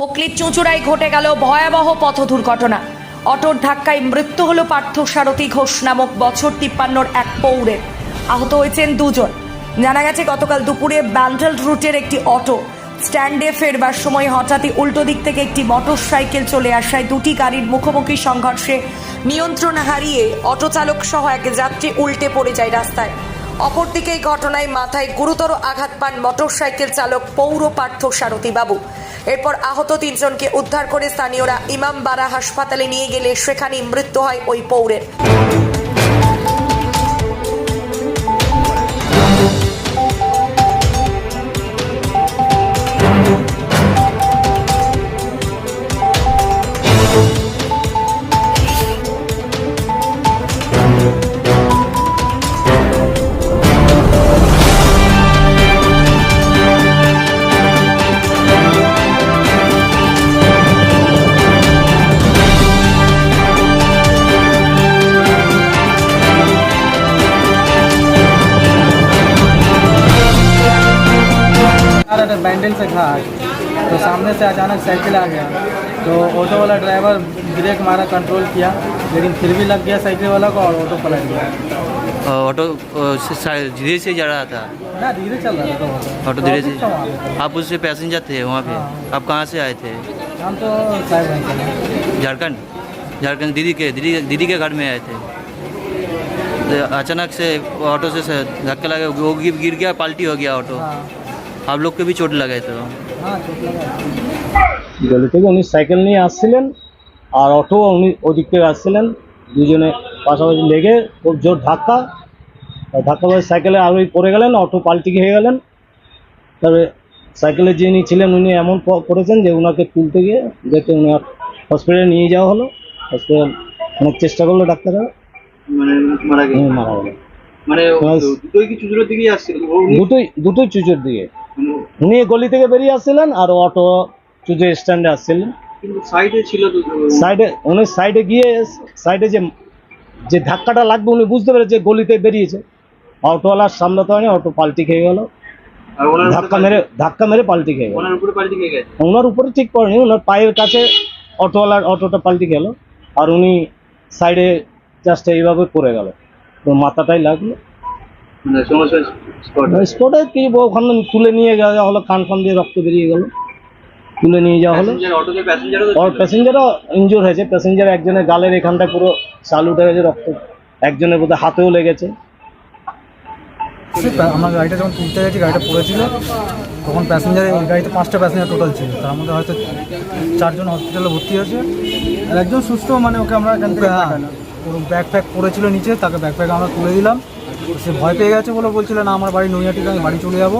হুগলির চুঁচুড়ায় ঘটে গেল ভয়াবহ পথ দুর্ঘটনা। অটোর ধাক্কায় মৃত্যু হল পার্থ সারথী ঘোষ নামক বছর তিপ্পান্নর এক পৌরের আহত হয়েছেন দুজন। জানা গেছে, গতকাল দুপুরে ব্যান্ডেল রুটের একটি অটো স্ট্যান্ডে ফেরবার সময় হঠাৎই উল্টো দিক থেকে একটি মোটর সাইকেল চলে আসায় দুটি গাড়ির মুখোমুখি সংঘর্ষে নিয়ন্ত্রণ হারিয়ে অটো চালক সহ এক যাত্রী উল্টে পড়ে যায় রাস্তায়। অপরদিকে এই ঘটনায় মাথায় গুরুতর আঘাত পান মোটরসাইকেল চালক পৌর পার্থ সারথী বাবু। এরপর আহত তিনজনকে উদ্ধার করে স্থানীয়রা ইমাম বারা হাসপাতালে নিয়ে গেলে সেখানেই মৃত্যু হয় ওই পৌরের। बैंडल से था तो सामने से अचानक साइकिल आ गया। तो ऑटो वाला ड्राइवर ब्रेक मारा कंट्रोल किया लेकिन फिर भी लग गया साइकिल वाला को और ऑटो पलट गया। ऑटो धीरे से जा रहा था? ना धीरे चल रहा था ऑटो धीरे से। आप उससे पैसेंजर थे वहाँ पे? हाँ। आप कहाँ से आए थे? हम तो झारखंड? झारखंड दीदी के दीदी दीदी के घर में आए थे। तो अचानक से ऑटो से धक्का लगा वो गिर गिर गया पाल्टी हो गया ऑटो हाँ। आप लोग के भी चोट लगे तो हाँ चोट लगा গলি থেকে উনি সাইকেল নিয়ে আসছিলেন আর অটো উনি ওদিক থেকে আসছিলেন দুজনে পাশাপাশি লেগে খুব জোর ধাক্কা আর ধাক্কা পরে সাইকেলে আরোই পড়ে গেলেন অটো পাল্টি খেয়ে গেলেন তবে সাইকেলে যিনি ছিলেন উনি এমন প- করেছেন যে ওনাকে তুলতে গিয়ে দেখে উনি হসপিটালে নিয়ে যাওয়া হলো হসপিটাল অনেক চেষ্টা করলো ডাক্তাররা মানে মারা উনি গেছে মারা গেলেন মানে Plus- দুটোই কি চুচুড়োর দিকেই আসছিল উনি দুটোই দুটোই চুচুর দিকে উনি গলি থেকে বেরিয়ে আসছিলেন আর অটো চুচুর স্ট্যান্ডে আসছিলেন। সাইডে ছিল সাইডে উনি। সাইডে গিয়ে সাইডে যে যে ধাক্কাটা লাগবে উনি বুঝতে গলিতে বেরিয়েছে। অটোওয়ালার সামলাতে হয়নি অটো পাল্টি খেয়ে গেল। ধাক্কা মেরে ধাক্কা মেরে পাল্টি খেয়ে গেল। ওনার উপরে ঠিক পড়েনি ওনার পায়ের কাছে অটোওয়ালার অটোটা পাল্টি গেল। আর উনি সাইডে জাস্ট এইভাবে পড়ে গেল। মাথাটাই লাগল। স্পট স্পটে কি ওখানে তুলে নিয়ে যাওয়া হলো কান ফান দিয়ে রক্ত বেরিয়ে গেল। তুলে নিয়ে যাওয়া হলো। প্যাসেঞ্জারও আর ইনজোর হয়েছে। প্যাসেঞ্জার একজনের গালের এখানটা পুরো চাল উঠে গেছে রক্ত একজনের বোধহয় হাতেও লেগেছে। আমার গাড়িটা যখন তুলতে গেছি গাড়িটা পড়েছিল তখন প্যাসেঞ্জার এই গাড়িতে পাঁচটা প্যাসেঞ্জার টোটাল ছিল। তার মধ্যে হয়তো চারজন হসপিটালে ভর্তি হয়েছে। আর একজন সুস্থ মানে ওকে আমরা ব্যাগ ফ্যাগ পড়েছিল নিচে তাকে ব্যাগ ফ্যাগ আমরা তুলে দিলাম। সে ভয় পেয়ে গেছে বলে বলছিল না আমার বাড়ি নৈহাটিতে আমি বাড়ি চলে যাব।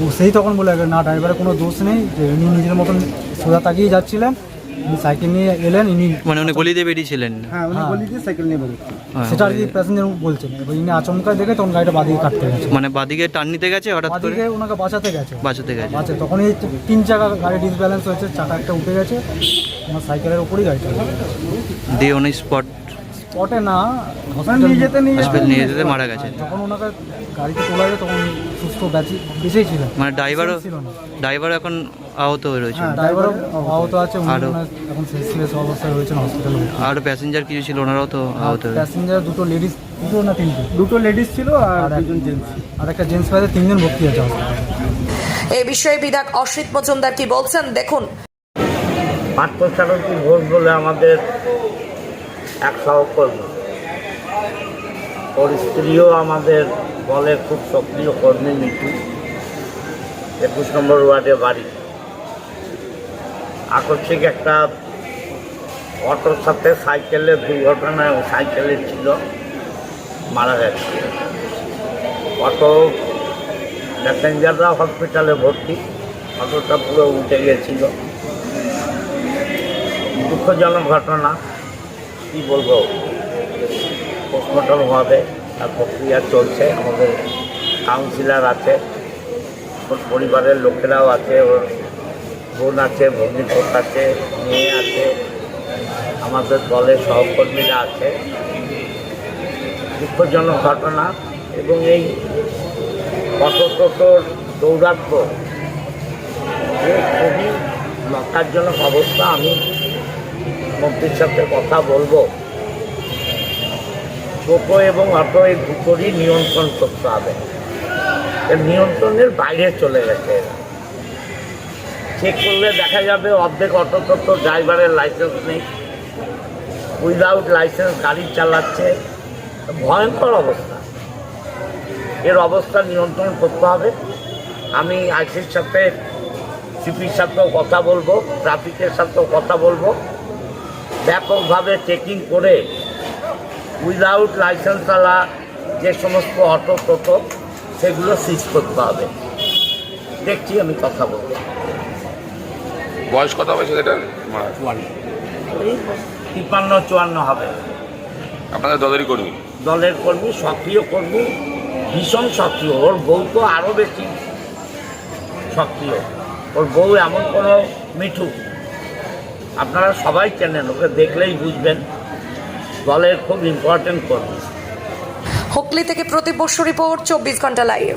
ও সেই তখন বলে গেল না ড্রাইভারের কোনো দোষ নেই। যে ইনি নিজের মতন সোজা তাকিয়ে যাচ্ছিলেন ইনি সাইকেল নিয়ে এলেন ইনি মানে উনি গলিতে বেরিয়েছিলেন? হ্যাঁ উনি গলি দিয়ে সাইকেল নিয়ে হ্যাঁ, সেটা আর কি প্যাসেঞ্জার বলছেন। এবার ইনি আচমকা দেখে তখন গাড়িটা বাদিকে কাটতে গেছে। মানে বাদিকে টান নিতে গেছে হঠাৎ করে? বাদিকে ওনাকে বাঁচাতে গেছে। বাঁচাতে গেছে। আচ্ছা তখন এই তিন চাকা গাড়ি ডিসব্যালেন্স হয়েছে চাকা একটা উঠে গেছে আমার সাইকেলের উপরেই গাড়িটা। দিয়ে উনি স্পট স্পটে না হসপিটাল নিয়ে যেতে নিয়ে হসপিটাল নিয়ে যেতে মারা গেছে। যখন ওনাকে গাড়িতে তোলা যায় তখন সুস্থ বেঁচে বেঁচেই ছিলেন মানে ড্রাইভারও ড্রাইভার এখন আহত হয়ে রয়েছে। হ্যাঁ ড্রাইভারও আহত আছে আরও- এখন সেন্সলেস অবস্থায় রয়েছেন হসপিটালে আর প্যাসেঞ্জার কিছু ছিল ওনারাও তো আহত প্যাসেঞ্জার দুটো লেডিস দুটো না তিনটে? দুটো লেডিস ছিল আর দুজন জেন্টস আর একটা জেন্টস পাইতে তিনজন ভর্তি আছে হসপিটালে এ বিষয়ে বিধায়ক অসিত মজুমদার কি বলছেন? দেখুন। পার্থ সারথী ঘোষ বলে আমাদের এক সহকর্মী ওর স্ত্রীও আমাদের বলে খুব সক্রিয় কর্মী মিটু একুশ নম্বর ওয়ার্ডে বাড়ি। আকস্মিক একটা অটোর সাথে সাইকেলের দুর্ঘটনায় সাইকেলে ছিল, মারা গেছে। অটো প্যাসেঞ্জাররা হসপিটালে ভর্তি, অটোটা পুরো উঠে গেছিল। দুঃখজনক ঘটনা। কী বলব? পোস্টমর্টম হবে, তার প্রক্রিয়া চলছে, আমাদের কাউন্সিলার আছে, ওর পরিবারের লোকেরাও আছে, ওর বোন আছে, ভগ্নিপত আছে, মেয়ে আছে, আমাদের দলের সহকর্মীরা আছে। দুঃখজনক ঘটনা এবং এই অটো টোটোর দৌরাত্ম্য যে খুবই লজ্জাজনক অবস্থা আমি মন্ত্রীর সাথে কথা বলব। টোটো এবং অটো এই দুটোরই নিয়ন্ত্রণ করতে হবে। নিয়ন্ত্রণের বাইরে চলে গেছে চেক করলে দেখা যাবে অর্ধেক অটো টোটো ড্রাইভারের লাইসেন্স নেই। উইদাউট লাইসেন্স গাড়ি চালাচ্ছে। ভয়ঙ্কর অবস্থা। এর অবস্থা নিয়ন্ত্রণ করতে হবে। আমি আইসির সাথে, সিপির সাথেও কথা বলব, ট্রাফিকের সাথেও কথা বলব। ব্যাপকভাবে চেকিং করে উইদাউট লাইসেন্সওয়ালা যে সমস্ত অটো টোটো সেগুলো সিজ করতে হবে। দেখছি আমি কথা বলব বয়স কত হবে এই তিপ্পান্ন চুয়ান্ন হবে। আপনাদের দলেরই কর্মী? দলের কর্মী সক্রিয় কর্মী ভীষণ সক্রিয়। ওর বউ তো আরও বেশি সক্রিয়। ওর বউ এমন কোনো মিঠু আপনারা সবাই চেনেন, ওকে দেখলেই বুঝবেন। দলের খুব ইম্পর্টেন্ট কর্মী। হুগলি থেকে প্রতি প্রতিবর্ষ রিপোর্ট, চব্বিশ ঘণ্টা লাইভ